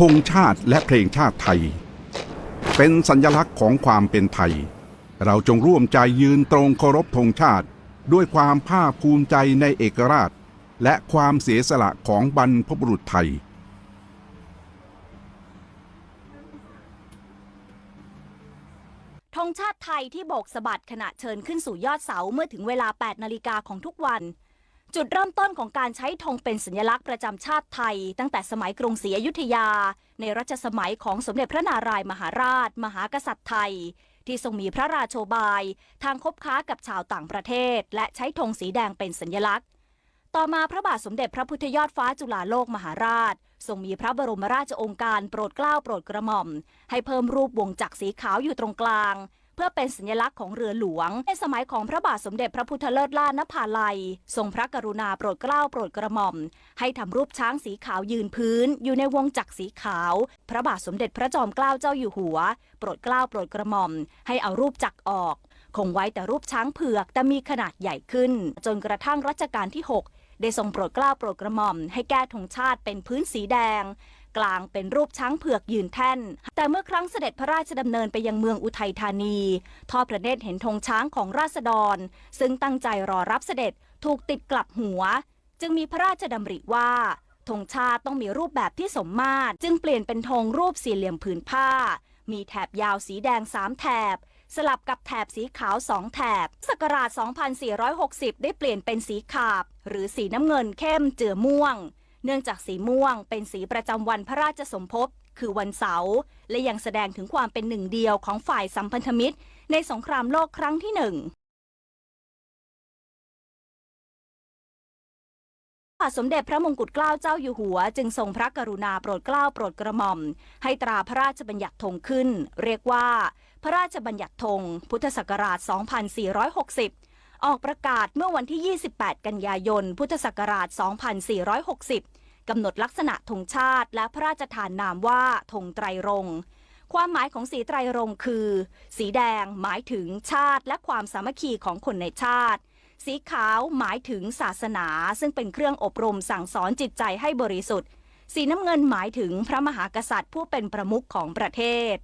ธงชาติและเพลงชาติไทย เป็นสัญลักษณ์ของความเป็นไทย เราจงร่วมใจยืนตรงเคารพธงชาติ ด้วยความภาคภูมิใจในเอกราช และความเสียสละของบรรพบุรุษไทยธงชาติไทยที่โบกสะบัดขณะเชิญขึ้นสู่ยอดเสาเมื่อถึงเวลา 8 นาฬิกาของทุกวัน จุดเริ่มต้นของการใช้ธงเป็นสัญลักษณ์ประจำชาติไทย ตั้งแต่สมัยกรุงศรีอยุธยา ในรัชสมัยของสมเด็จพระนารายมหาราช มหากษัตริย์ไทย ที่ทรงมีพระราโชบาย ทางคบค้ากับชาวต่างประเทศ และใช้ธงสีแดงเป็นสัญลักษณ์ ต่อมาพระบาทสมเด็จพระพุทธยอดฟ้าจุฬาโลกมหาราช ทรงมีพระบรมราชโองการโปรดเกล้าโปรดกระหม่อม ให้เพิ่มรูปวงจักรสีขาวอยู่ตรงกลาง เพื่อเป็นสัญลักษณ์ของเรือหลวง ในสมัยของพระบาทสมเด็จพระพุทธเลิศล่านภาลัย ทรงพระกรุณาโปรดเกล้าโปรดกระหม่อม ให้ทำรูปช้างสีขาวยืนพื้น อยู่ในวงจักรสีขาว พระบาทสมเด็จพระจอมเกล้าเจ้าอยู่หัว โปรดเกล้าโปรดกระหม่อม ให้เอารูปจักรออก คงไว้แต่รูปช้างเผือกแต่มีขนาดใหญ่ขึ้น จนกระทั่งรัชกาลที่ 6 ได้ทรงโปรดเกล้าโปรดกระหม่อม ให้แก้ธงชาติเป็นพื้นสีแดง กลางเป็นรูปช้างเผือกยืนแท่น แต่เมื่อครั้งเสด็จพระราชดำเนินไปยังเมืองอุทัยธานี ทอดพระเนตรเห็นธงช้างของราษฎร ซึ่งตั้งใจรอรับเสด็จถูกติดกลับหัว จึงมีพระราชดำริว่าธงชาติต้องมีรูปแบบที่สมมาตร จึงเปลี่ยนเป็นธงรูปสี่เหลี่ยมผืนผ้า มีแถบยาวสีแดงสามแถบ สลับกับแถบสีขาวสองแถบศักราช 2460 ได้เปลี่ยนเป็นสีขาบ หรือสีน้ำเงินเข้มเจือม่วง เนื่องจากสีม่วงเป็นสีประจำวันพระราชสมภพคือวันเสาร์และยังแสดงถึงความเป็นหนึ่งเดียวของฝ่ายสัมพันธมิตร ในสงครามโลกครั้งที่หนึ่งพระสมเด็จพระมงกุฎเกล้าเจ้าอยู่หัว จึงทรงพระกรุณาโปรดเกล้าโปรดกระหม่อม ให้ตราพระราชบัญญัติธงขึ้น เรียกว่า พระราชบัญญัติธงพุทธศักราช 2460 ออกประกาศเมื่อวันที่ 28 กันยายน พุทธศักราช 2460 กำหนดลักษณะธงชาติและพระราชทานนามว่าธงไตรรงค์ความหมายของสีไตรรงค์คือ สีแดงหมายถึงชาติและความสามัคคีของคนในชาติ สีขาวหมายถึงศาสนา ซึ่งเป็นเครื่องอบรมสั่งสอนจิตใจให้บริสุทธิ์ สีน้ำเงินหมายถึงพระมหากษัตริย์ผู้เป็นประมุขของประเทศ